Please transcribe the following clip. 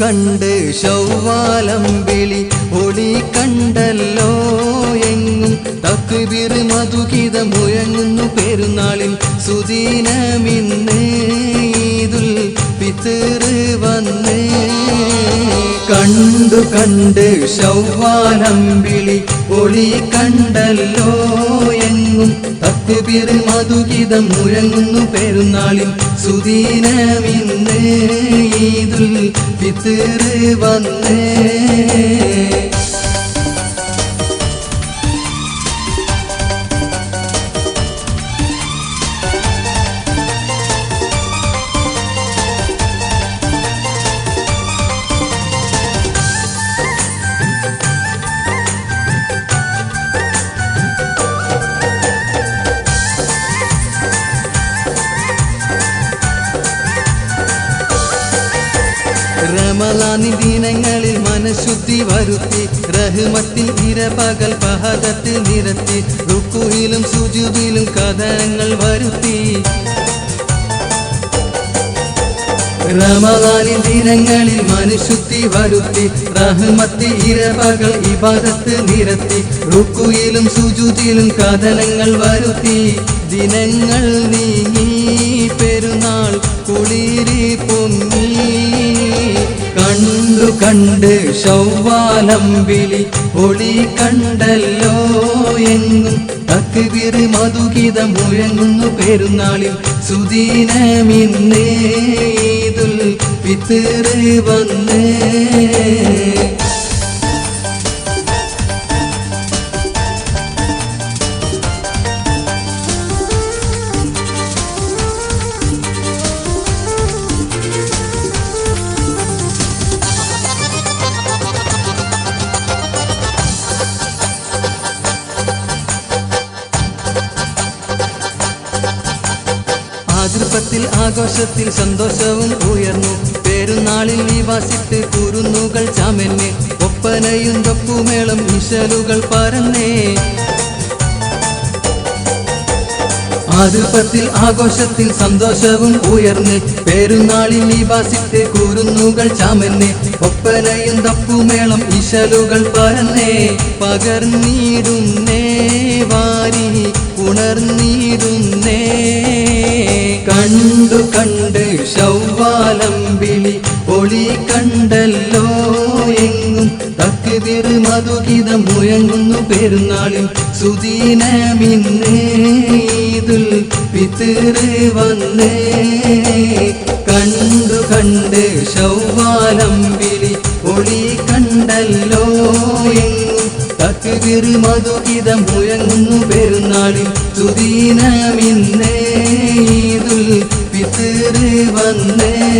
കണ്ട് ശൗവാലം വിളി ഒളി കണ്ടല്ലോ എങ്ങും. തക്കുബിർ മധുഗീത മുഴങ്ങുന്നു പെരുന്നാളിൽ. സുദീനമിന്ന് ഈദുൽ പിതൃ വന്ന്. കണ്ടു കണ്ട് ശൗവാലം വിളി ഒളി കണ്ടല്ലോ എങ്ങും. തക്കുബിർ മധുഗീതം മുഴങ്ങുന്നു പെരുന്നാളിൽ സുദീനമിന്ന് ഈദുൽ ഫിത്ർ വന്നേ. റമലാനി ദിനങ്ങളിൽ മനഃശുദ്ധി വരുത്തി. റഹ്മത്തിൽ ഇരപകൽ പഹദത്തിൽ നിരത്തി. റുക്കുയിലും സുജുദിലും കഥനങ്ങൾ വരുത്തി. റമലാനി ദിനങ്ങളിൽ മനുശുദ്ധി വരുത്തി. റഹ്മത്തി ഇരപകൾ ഇബാദത്ത് നിരത്തി. റുക്കുയിലും സുജുതിയിലും കഥനങ്ങൾ വരുത്തി. ദിനങ്ങൾ നീങ്ങി കണ്ടു കണ്ട് ശൗവാലം വിളി ഒളി കണ്ടല്ലോ എങ്ങും. തക്കുതിര് മധുഗീതം മുഴങ്ങുന്നു പെരുന്നാളിൽ. സുദീനമിന്നേ ഈദുൽ ഫിത്ർ വന്നേ. ആതൃപ്പത്തിൽ ആഘോഷത്തിൽ സന്തോഷവും ഉയർന്നു. പെരുന്നാളിൽ നിവാസിട്ട് കുരുന്നുകൾ ചമഞ്ഞ് ഒപ്പനയും തൊപ്പുമേളം വിശലുകൾ പറന്നേ ആതൃപ്പത്തിൽ ആഘോഷത്തിൽ സന്തോഷവും ഉയർന്ന്. പെരുന്നാളിൽ നിവാസിട്ട് കുരുന്നുകൾ ചമന്ന്. ഒപ്പനയും തപ്പുമേളം ഇശലുകൾ പറന്നേ പകർന്നിടുന്നേ ഒളി കണ്ടല്ലോ എങ്ങും. തക്കുതിർ മധുഗീതം മുഴങ്ങുന്നു പെരുന്നാളിൽ. സുദീനമിന്ന് ഈദുൽ ഫിത്ർ വന്നേ. കണ്ടു കണ്ട് ശൗവാലം വിളി ഒളി കണ്ടല്ലോ എങ്ങും. തക്കുതിർ മധുഗീതം മുഴങ്ങുന്നു പെരുന്നാളിൽ. സുദീനമിന്ന് ഈദുൽ ഫിത്ർ വന്നേ.